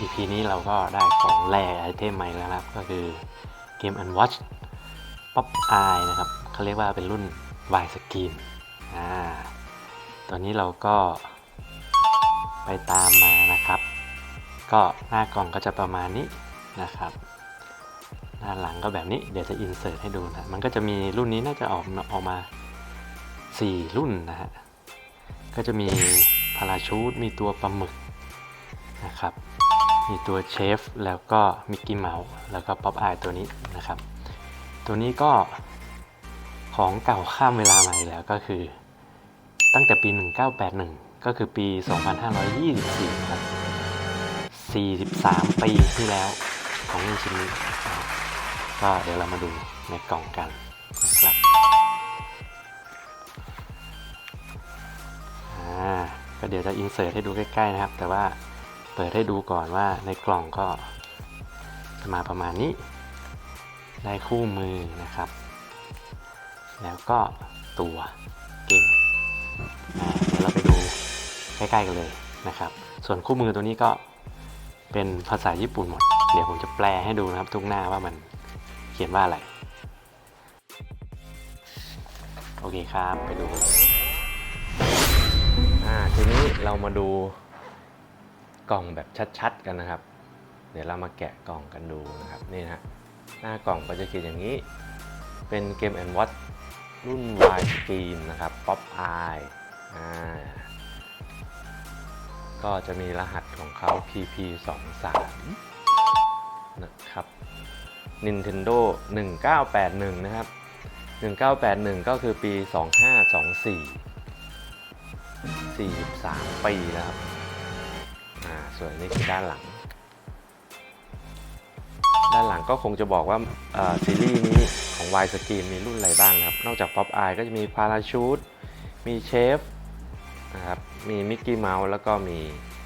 EP นี้เราก็ได้ของแร่ไอเทมใหม่แล้วนะครับ ก็คือเกม Unwatch Pop Eye นะครับเขาเรียกว่าเป็นรุ่น Y Screen อ่าตัวนี้เราก็ไปตามมานะครับ ก็หน้ากล่องก็จะประมาณนี้นะครับด้านหลังก็แบบนี้เดี๋ยวจะอินเสิร์ตให้ดูนะ มันก็จะมีรุ่นนี้น่าจะออกออกมา 4 รุ่นนะฮะ ก็จะมีพาราชูตมีตัวปลาหมึกนะครับ มีตัวเชฟแล้วก็มิกกี้เมาส์แล้วก็ป๊อปอายตัวนี้นะครับ ตัวนี้ก็ของเก่าข้ามเวลามาอีกแล้วก็คือ ตั้งแต่ปี 1981 ก็คือปี 2524 ครับ 43 ปีที่แล้วของชิ้นนี้ก็เดี๋ยวเรามาดูในกล่องกันนะครับอ่าก็เดี๋ยวจะอินเสิร์ตให้ดูใกล้ ๆ นะครับ แต่ว่า ปิดให้ดูก่อนว่าในกล่องก็จะมาประมาณนี้ ได้คู่มือนะครับ แล้วก็ตัวเก่งอ่าเดี๋ยวเราไปดูใกล้ๆกันเลยนะครับ ส่วนคู่มือตัวนี้ก็เป็นภาษาญี่ปุ่นหมด เดี๋ยวผมจะแปลให้ดูนะครับ ทุกหน้าว่ามันเขียนว่าอะไร โอเคครับ ไปดู อ่า ทีนี้เรามาดู กล่องแบบชัดๆกันนะครับ เดี๋ยวเรามาแกะกล่องกันดูนะครับนี่นะฮะหน้ากล่องก็จะเขียนอย่างนี้ เป็นเกมแอนด์วัตรุ่น Y Screen นะครับ Pop Eye อ่าก็จะมีรหัสของเขา PP 2 3 นะครับ Nintendo 1981 นะครับ 1981 ก็คือปี 2524 43 ปีแล้วครับ ส่วนนี้คือด้านหลัง ด้านหลังก็คงจะบอกว่าซีรีส์นี้ของ Y Screen มีรุ่นอะไรบ้างนะครับ นอกจาก Pop Eye ก็จะมี Parachute มีเชฟนะครับ มีมิกกี้เมาส์แล้วก็มี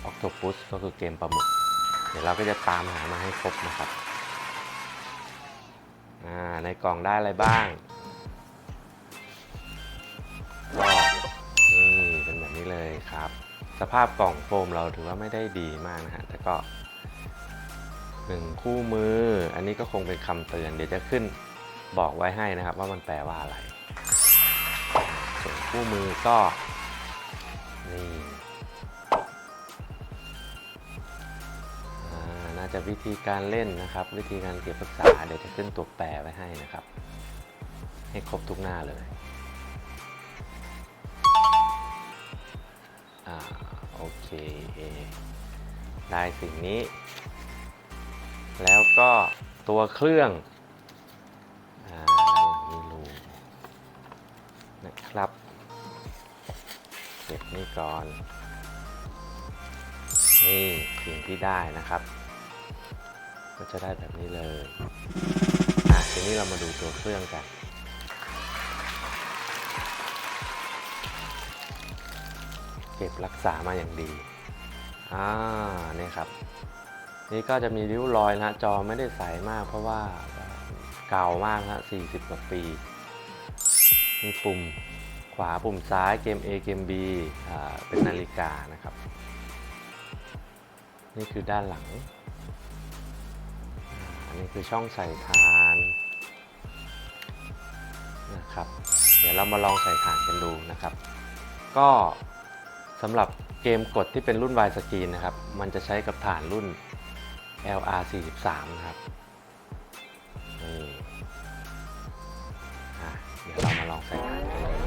Octopus ก็คือเกมปลาหมึก เดี๋ยวเราก็จะตามหามาให้ครบนะครับ ในกล่องได้อะไรบ้างก็นี่เป็นแบบนี้เลยครับ สภาพกล่องโฟมเราถือว่าไม่ได้ดีมากนะฮะแต่ก็หนึ่งคู่มือ อันนี้ก็คงเป็นคำเตือน เดี๋ยวจะขึ้นบอกไว้ให้นะครับว่ามันแปลว่าอะไร ส่วนคู่มือก็นี่น่าจะวิธีการเล่นนะครับ วิธีการเก็บรักษาเดี๋ยวจะขึ้นตัวแปรไว้ให้นะครับ ให้ครบทุกหน้าเลย อ่าโอเค ได้สิ่งนี้ แล้วก็ตัวเครื่องอ่ามีรูนะครับเก็บนี่ก่อน นี่สิ่งที่ได้นะครับ ก็จะได้แบบนี้เลยอะทีนี้เรามาดูตัวเครื่องกัน เก็บรักษามาอย่างดีอ่านี่ครับ นี่ก็จะมีริ้วรอยนะจอไม่ได้ใสมาก เพราะว่าเก่ามากนะ40กว่าปีมีปุ่มขวาปุ่มซ้ายเกม A เกม B อ่าเป็นนาฬิกานะครับ นี่คือด้านหลังอ่าอันนี้คือช่องใส่ทานนะครับ เดี๋ยวเรามาลองใส่ฐานกันดูนะครับ ก็ สำหรับเกมกดที่เป็นรุ่น Y Screen นะครับ มันจะใช้กับฐานรุ่น LR 43 นะครับนี่เดี๋ยวเรามาลองใส่ฐานกันเลย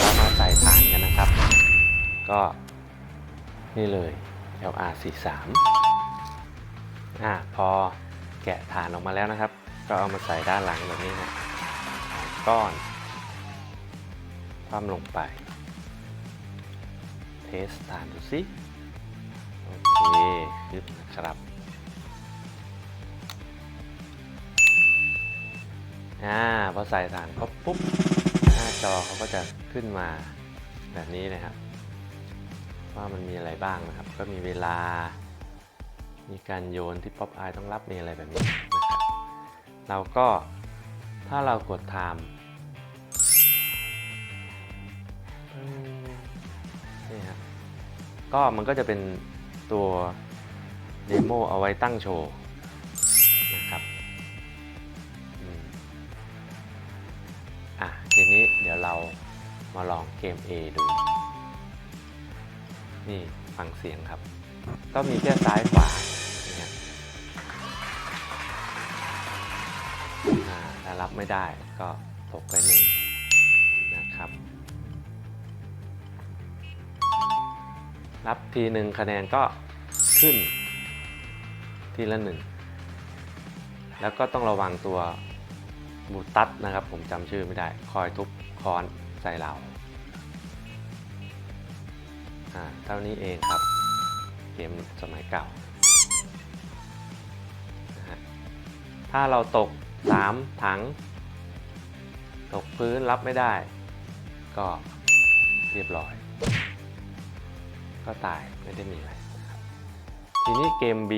เรามาใส่ฐานกันนะครับ ก็นี่เลย LR 43 อะพอแกะฐานออกมาแล้วนะครับ ก็เอามาใส่ด้านหลังแบบนี้นะก้อนคว่ำลงไป เทสฐานดูสิโอเคยึดนะครับอ่าพอใส่ฐานครบปุ๊บหน้าจอเขาก็จะขึ้นมาแบบนี้นะครับ ว่ามันมีอะไรบ้างนะครับ ก็มีเวลา มีการโยนที่ป๊อปอายต้องรับมีอะไรแบบนี้นะครับเราก็ถ้าเรากด time ก็มันก็จะเป็นตัวเดโมเอาไว้ตั้งโชว์นะครับอะทีนี้เดี๋ยวเรามาลองเกม A ดู นี่ฟังเสียงครับ ก็มีแค่ซ้ายขวาเนี่ยอ่าถ้ารับไม่ได้ก็ตกไปหนึ่ง รับทีหนึ่งคะแนนก็ขึ้น ทีละหนึ่งแล้วก็ต้องระวังตัวบูตัสนะครับ ผมจำชื่อไม่ได้ คอยทุบคอนใส่เราอ่าเท่านี้เองครับ เกมสมัยเก่าถ้าเราตก 3 ถัง ตกพื้นรับไม่ได้ ก็เรียบร้อย ก็ตายไม่ได้มีอะไรทีนี้เกม B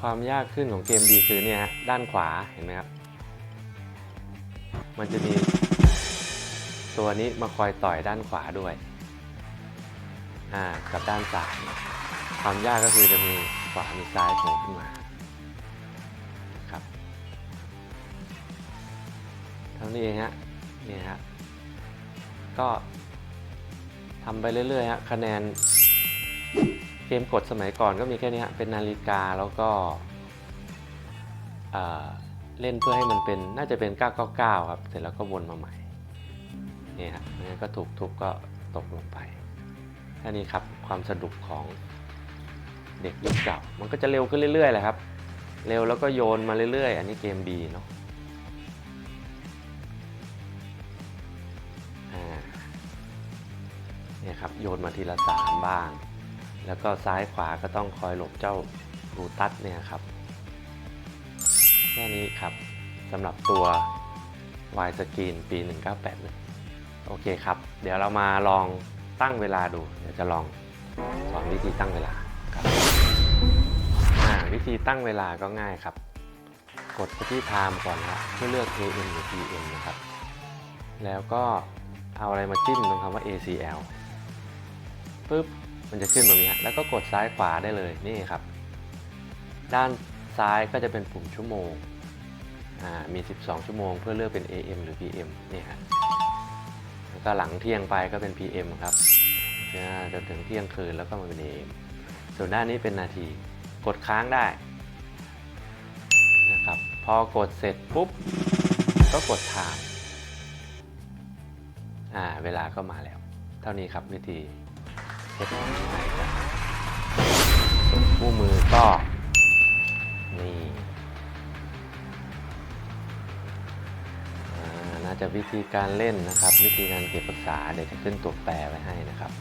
ความยากขึ้นของเกม B คือเนี่ยฮะด้านขวาเห็นไหมครับ มันจะมีตัวนี้มาคอยต่อยด้านขวาด้วยอ่ากับด้านซ้ายความยากก็คือจะมีขวามีซ้ายโผล่ขึ้นมาครับเท่านี้เองฮะนี่ฮะ ก็ทำไปเรื่อยๆฮะคะแนนเกมกดสมัยก่อนก็มีแค่นี้ฮะเป็นนาฬิกาแล้วก็เล่นเพื่อให้มันเป็นน่าจะเป็น 999 ครับ เสร็จแล้วก็วนมาใหม่นี่ฮะงั้นก็ถูกทุบก็ตกลงไปแค่นี้ครับความสนุกของเด็กยุคเก่า มันก็จะเร็วขึ้นเรื่อยๆแหละครับ เร็วแล้วก็โยนมาเรื่อยๆ อันนี้เกม B เนาะ โยนมาทีละสามบ้าง แล้วก็ซ้ายขวาก็ต้องคอยหลบเจ้าบูตัสเนี่ยครับ แค่นี้ครับสำหรับตัว Y Screen ปี 1981 โอเคครับ เดี๋ยวเรามาลองตั้งเวลาดู เดี๋ยวจะลองสอนวิธีตั้งเวลาครับวิธีตั้งเวลาก็ง่ายครับ กดไปที่ Time ก่อนนะเพื่อเลือก AM หรือ PM นะครับ แล้วก็เอาอะไรมาจิ้มตรงคำว่า ACL ปุ๊บมันจะขึ้นแบบนี้ฮะแล้วก็กดซ้ายขวาได้เลยนี่ครับ ด้านซ้ายก็จะเป็นปุ่มชั่วโมงอ่ามี 12 ชั่วโมง เพื่อเลือกเป็น AM หรือ PM นี่ฮะแล้วก็หลังเที่ยงไปก็เป็น PM ครับจนถึงเที่ยงคืนแล้วก็มาเป็น AM ส่วนด้านนี้เป็นนาทีกดค้างได้นะครับพอกดเสร็จปุ๊บก็กด time อ่าเวลาก็มาแล้ว เท่านี้ครับวิธี เช็คไหนกันคู่มือก็นี่อาน่าจะวิธีการเล่นนะครับ วิธีการเก็บรักษาเดี๋ยวจะขึ้นตัวแปรไว้ให้นะครับ